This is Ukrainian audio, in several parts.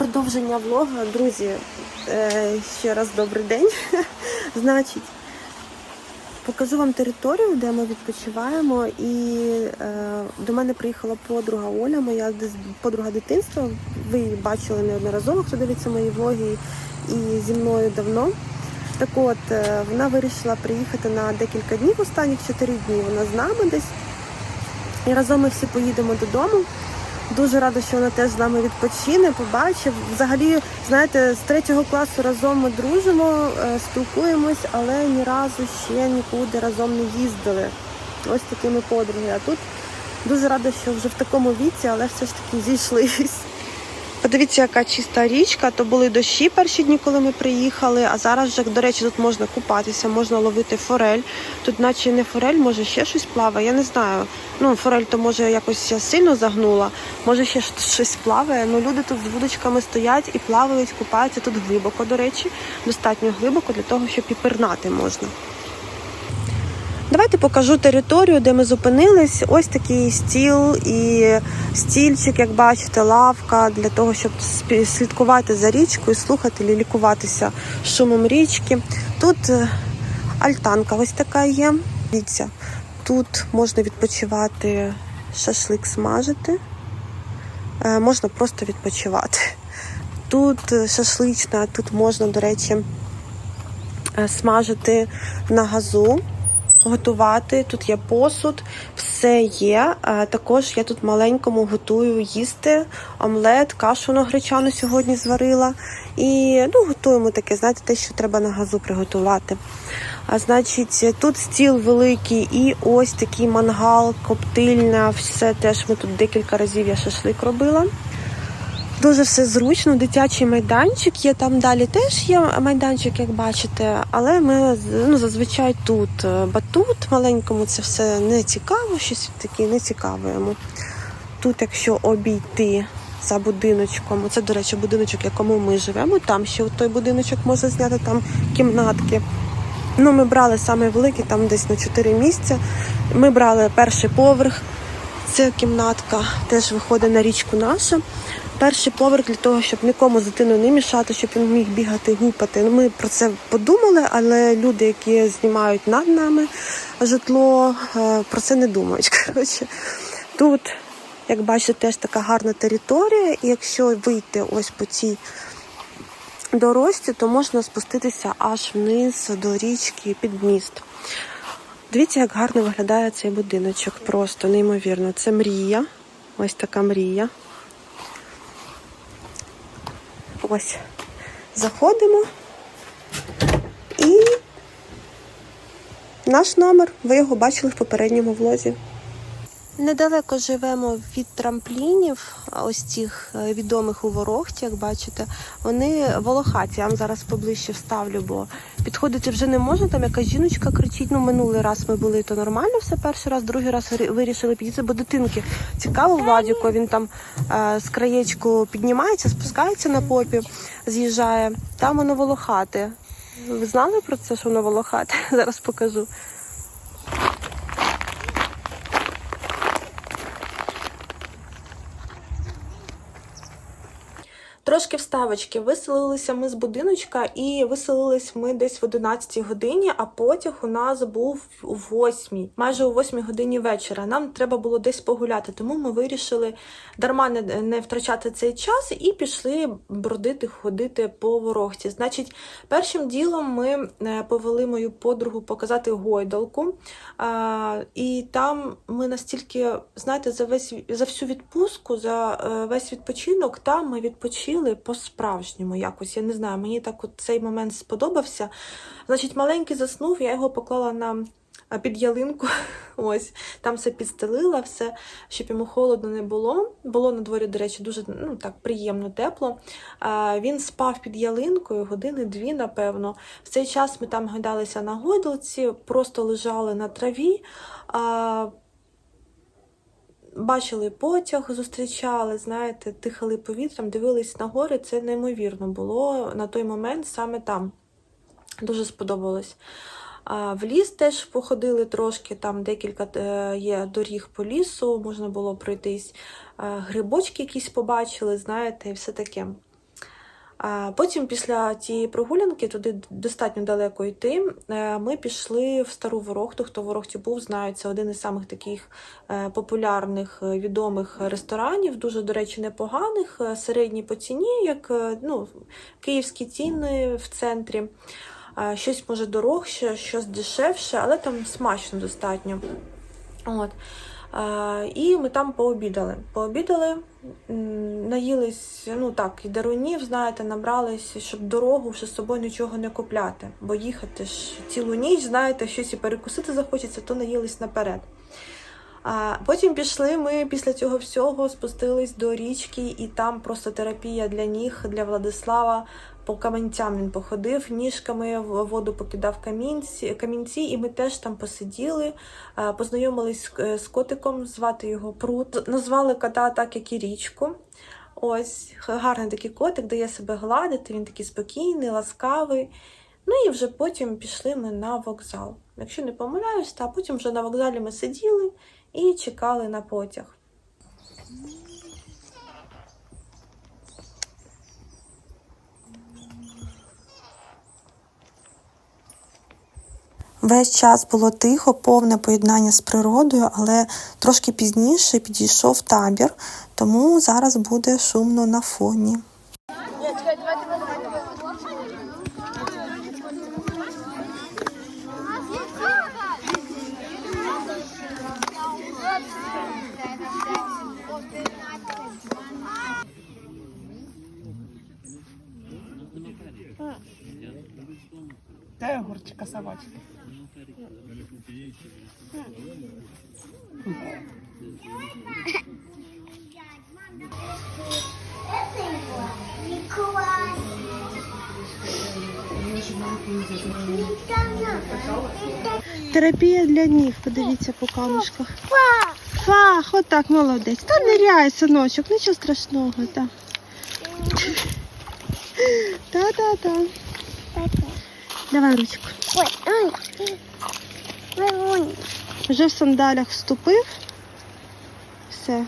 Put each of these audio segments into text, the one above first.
продовження влога. Друзі, е, ще раз добрий день. Значить, покажу вам територію, де ми відпочиваємо. І е, до мене приїхала подруга Оля, моя подруга дитинства. Ви її бачили неодноразово, хто дивиться мої влоги і зі мною давно. Так от, е, вона вирішила приїхати на декілька днів, останніх 4 дні вона з нами десь. І разом ми всі поїдемо додому. Дуже рада, що вона теж з нами відпочине, побачив. Взагалі, знаєте, з третього класу разом ми дружимо, е, спілкуємось, але ні разу ще нікуди разом не їздили. Ось такими подруги. А тут дуже рада, що вже в такому віці, але все ж таки зійшлись. Подивіться, яка чиста річка. То були дощі перші дні, коли ми приїхали. А зараз вже, до речі, тут можна купатися, можна ловити форель. Тут, наче не форель, може ще щось плаває. Я не знаю. Ну, форель то може якось сильно загнула, може ще щось плаває. Ну люди тут з вудочками стоять і плавають, купаються тут глибоко, до речі, достатньо глибоко для того, щоб і пірнати можна. Давайте покажу територію, де ми зупинились. Ось такий стіл і стільчик, як бачите, лавка для того, щоб слідкувати за річкою, слухати, лікуватися шумом річки. Тут е, альтанка ось така є. Дивіться, тут можна відпочивати, шашлик смажити, е, можна просто відпочивати. Тут е, шашлична, тут можна, до речі, смажити на газу готувати. Тут є посуд, все є. Також я тут маленькому готую їсти омлет, кашу на гречану сьогодні зварила. І ну, готуємо таке, знаєте, те, що треба на газу приготувати. А значить, тут стіл великий і ось такий мангал, коптильня, все теж ми тут декілька разів я шашлик робила. Дуже все зручно, дитячий майданчик є там далі теж є майданчик, як бачите, але ми ну, зазвичай тут. Е, Батут маленькому це все не цікаво, щось таке не цікаво йому. Тут, якщо обійти за будиночком, це, до речі, будиночок, якому ми живемо, там ще той будиночок можна зняти, там кімнатки. Ну, ми брали саме великий, там десь на 4 місця. Ми брали перший поверх. Це кімнатка теж виходить на річку наша. Перший поверх для того, щоб нікому з не мішати, щоб він міг бігати, гупати. Ну, Ми про це подумали, але люди, які знімають над нами житло, е, про це не думають. Коротше, тут, як бачите, теж така гарна територія, і якщо вийти ось по цій дорожці, то можна спуститися аж вниз до річки під міст. Дивіться, як гарно виглядає цей будиночок. Просто неймовірно. Це мрія. Ось така мрія. Ось. Заходимо. І наш номер. Ви його бачили в попередньому влозі. Недалеко живемо від трамплінів, ось цих е, відомих у Ворохті, як бачите. Вони волохаті. Я вам зараз поближче вставлю, бо підходити вже не можна. Там якась жіночка кричить. Ну, минулий раз ми були, то нормально все перший раз, другий раз вирішили підійти, бо дитинки цікаво Владіку. Він там е, з краєчку піднімається, спускається на попі, з'їжджає. Там воно волохате. Ви знали про це, що воно волохате? Зараз покажу. Трошки вставочки. Виселилися ми з будиночка і виселились ми десь в 11 годині, а потяг у нас був у 8, майже о 8 годині вечора. Нам треба було десь погуляти, тому ми вирішили дарма не, не втрачати цей час і пішли бродити, ходити по ворогті. Значить, першим ділом ми е, повели мою подругу показати гойдалку. А, і там ми настільки, знаєте, за весь за всю відпустку, за е, весь відпочинок, там ми відпочили по-справжньому якось. Я не знаю, мені так от цей момент сподобався. Значить, маленький заснув, я його поклала на під ялинку. Ось там все підстелила, все, щоб йому холодно не було. Було на дворі, до речі, дуже ну, так приємно, тепло. А, він спав під ялинкою години-дві, напевно. В цей час ми там гайдалися на гойдалці, просто лежали на траві. А, Бачили потяг, зустрічали, знаєте, дихали повітрям, дивились на гори. Це неймовірно було на той момент саме там. Дуже сподобалось. А, В ліс теж походили трошки, там декілька е, є доріг по лісу, можна було пройтись. Е, Грибочки якісь побачили, знаєте, і все таке. Потім, після цієї прогулянки, туди достатньо далеко йти. е, Ми пішли в стару Ворохту. Хто в Ворохті був, знає, це один із самих таких е, популярних е, відомих ресторанів, дуже, до речі, непоганих, середні по ціні, як ну, київські ціни в центрі. Щось може дорожче, щось дешевше, але там смачно достатньо. От. І ми там пообідали. Пообідали, наїлись, ну так, і дарунів, знаєте, набрались, щоб дорогу вже з собою нічого не купляти. Бо їхати ж цілу ніч, знаєте, щось і перекусити захочеться, то наїлись наперед. А потім пішли ми після цього всього, спустились до річки, і там просто терапія для ніг для Владислава. По камінцям він походив, ніжками в воду покидав камінці, камінці, і ми теж там посиділи, е, познайомились е, з котиком, звати його Прут. Назвали кота так, як і річку. Ось гарний такий котик, дає себе гладити, він такий спокійний, ласкавий. Ну і вже потім пішли ми на вокзал. Якщо не помиляюсь, та потім вже на вокзалі ми сиділи і чекали на потяг. Весь час було тихо, повне поєднання з природою, але трошки пізніше підійшов табір, тому зараз буде шумно на фоні. Дай огурчика собачка. Терапія для ніг, подивіться по камушках. Фах, отак, молодець. Та ниряй, синочок, нічого страшного, так. Та-та-та. Давай ручку. Вже в сандалях вступив. Все.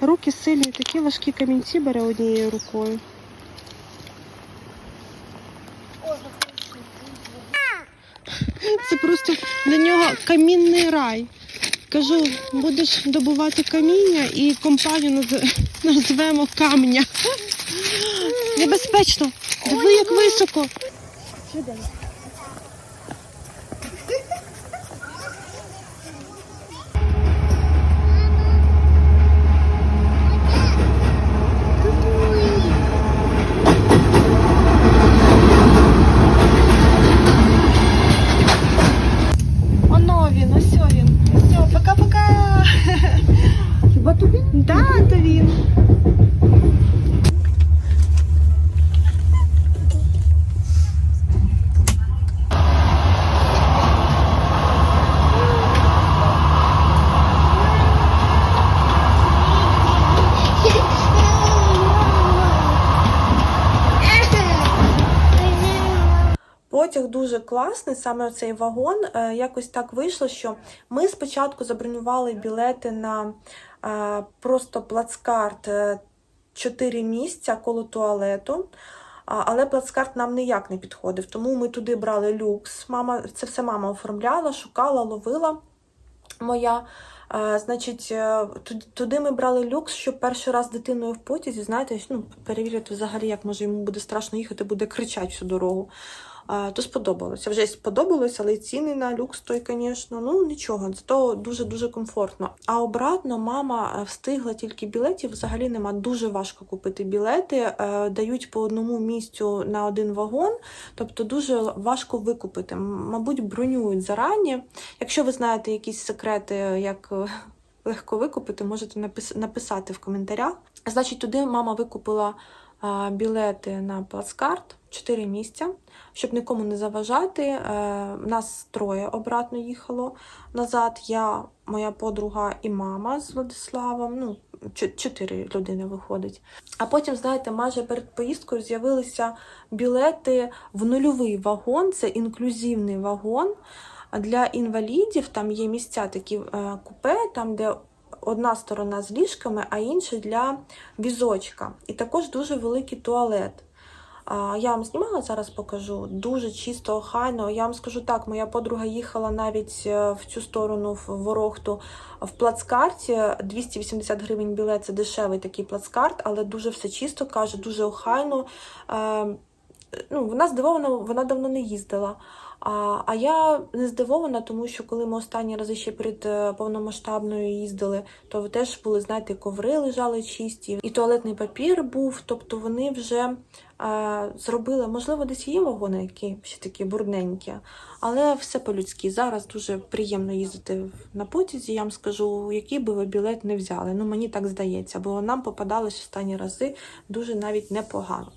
Руки сильні, такі важкі камінці бере однією рукою. Це просто для нього камінний рай. Кажу, будеш добувати каміння і компанію наз- назвемо камня. Небезпечно. Диви, як високо. Потяг дуже класний, саме цей вагон. Е, Якось так вийшло, що ми спочатку забронювали білети на е, просто плацкарт 4 місця коло туалету. Але плацкарт нам ніяк не підходив, тому ми туди брали люкс. Мама, це все мама оформляла, шукала, ловила моя. Е, Значить, е, туди- ми брали люкс, щоб перший раз дитиною в потязі, знаєте, ну, перевірити взагалі, як може йому буде страшно їхати, буде кричати всю дорогу. То сподобалося. Вже сподобалось, але ціни на люкс той, звісно, ну нічого, зато дуже-дуже комфортно. А обратно мама е, встигла тільки білетів, взагалі нема. Дуже важко купити білети, е, дають по одному місцю на один вагон, тобто дуже важко викупити. Мабуть, бронюють зарані. Якщо ви знаєте якісь секрети, як е, легко викупити, можете написати в коментарях. Значить, туди мама викупила білети на плацкарт, 4 місця, щоб нікому не заважати. Е, Нас троє обратно їхало назад. Я, моя подруга і мама з Владиславом. Ну, чо- чотири людини виходить. А потім, знаєте, майже перед поїздкою з'явилися білети в нульовий вагон, це інклюзивний вагон. Для інвалідів там є місця такі е, купе, там де одна сторона з ліжками, а інша для візочка. І також дуже великий туалет. Я вам знімала, зараз покажу. Дуже чисто, охайно. Я вам скажу так, моя подруга їхала навіть е, в цю сторону, в Ворохту, в плацкарті. 280 гривень білет це дешевий такий плацкарт, але дуже все чисто, каже, дуже охайно. Ну, вона здивована, вона давно не їздила. А, а я не здивована, тому що коли ми останні рази ще перед е, повномасштабною їздили, то теж були, знаєте, коври лежали чисті, і туалетний папір був. Тобто вони вже е, зробили, можливо, десь є вагони, які ще такі бурненькі, але все по-людськи. Зараз дуже приємно їздити на потязі. Я вам скажу, який би ви білет не взяли. Ну мені так здається, бо нам попадалось останні рази дуже навіть непогано.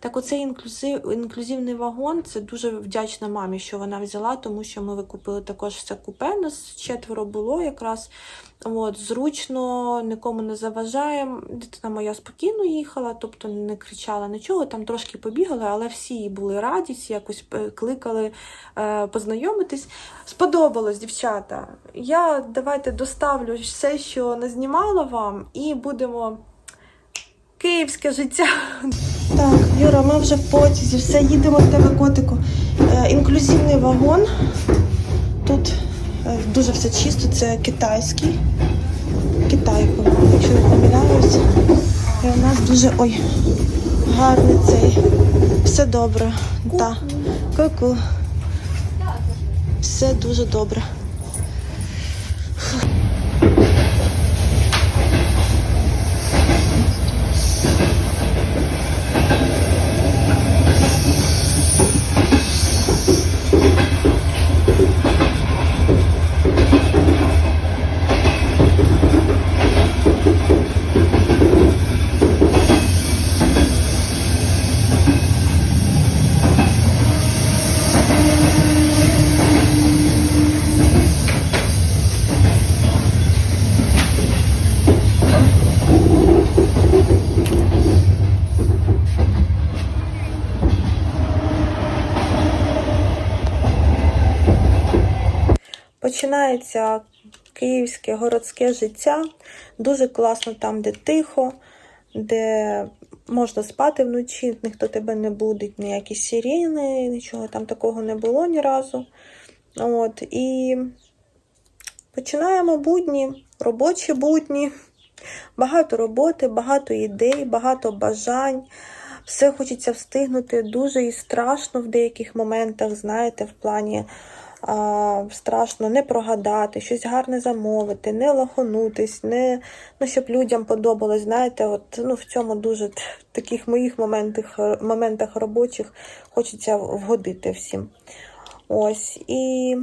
Так, оцей інклюзив, інклюзивний вагон це дуже вдячна мамі, що вона взяла, тому що ми викупили також все купе. Нас четверо було якраз. От, зручно, нікому не заважає. Дитина моя спокійно їхала, тобто не кричала нічого, там трошки побігали, але всі були раді, всі якось е, кликали е, познайомитись. Сподобалось, дівчата. Я давайте доставлю все, що назнімала вам, і будемо київське життя. Так, Юра, ми вже в потязі, все, їдемо в тебе котику. Е, інклюзивний вагон. Тут е, дуже все чисто, це китайський. Китай, якщо не помиляюсь. І у нас дуже ой, гарний цей. Все добре. Ку-ку. Все дуже добре. Починається київське городське життя. Дуже класно там, де тихо, де можна спати вночі, ніхто тебе не буде, ніякі сирени, нічого там такого не було ні разу. От, і починаємо будні, робочі будні. Багато роботи, багато ідей, багато бажань. Все хочеться встигнути дуже і страшно в деяких моментах, знаєте, в плані страшно не прогадати, щось гарне замовити, не лоханутись, не, ну, щоб людям подобалось. Знаєте, от, ну, в цьому дуже т- таких моїх моментах, моментах робочих хочеться вгодити всім. Ось. І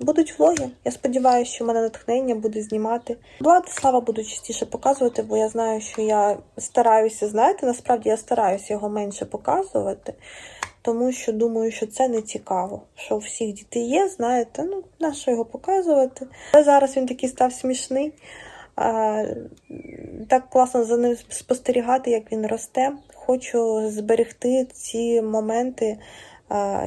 будуть влоги. Я сподіваюся, що в мене натхнення буде знімати. Влад, слава буду частіше показувати, бо я знаю, що я стараюся, знаєте, насправді я стараюся його менше показувати, тому що думаю, що це не цікаво. Що у всіх дітей є, знаєте, ну, на що його показувати. Але зараз він такий став смішний. А, так класно за ним спостерігати, як він росте. Хочу зберегти ці моменти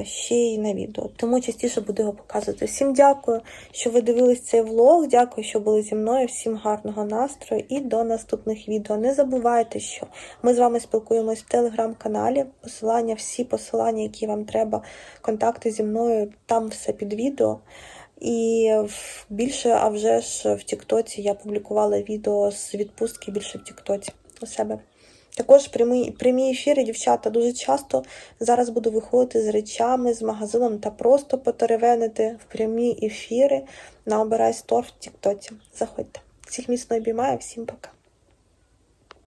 ще й на відео. Тому частіше буду його показувати. Всім дякую, що ви дивились цей влог. Дякую, що були зі мною. Всім гарного настрою і до наступних відео. Не забувайте, що ми з вами спілкуємось в телеграм-каналі. Посилання, всі посилання, які вам треба, контакти зі мною, там все під відео. І більше, а вже ж в Тіктоці я публікувала відео з відпустки більше в Тіктоці у себе. Також прямі, прямі ефіри, дівчата, дуже часто зараз буду виходити з речами, з магазином та просто потеревенити в прямі ефіри на Обирай Стор в Тіктоці. Заходьте. Всіх міцно обіймаю, всім пока.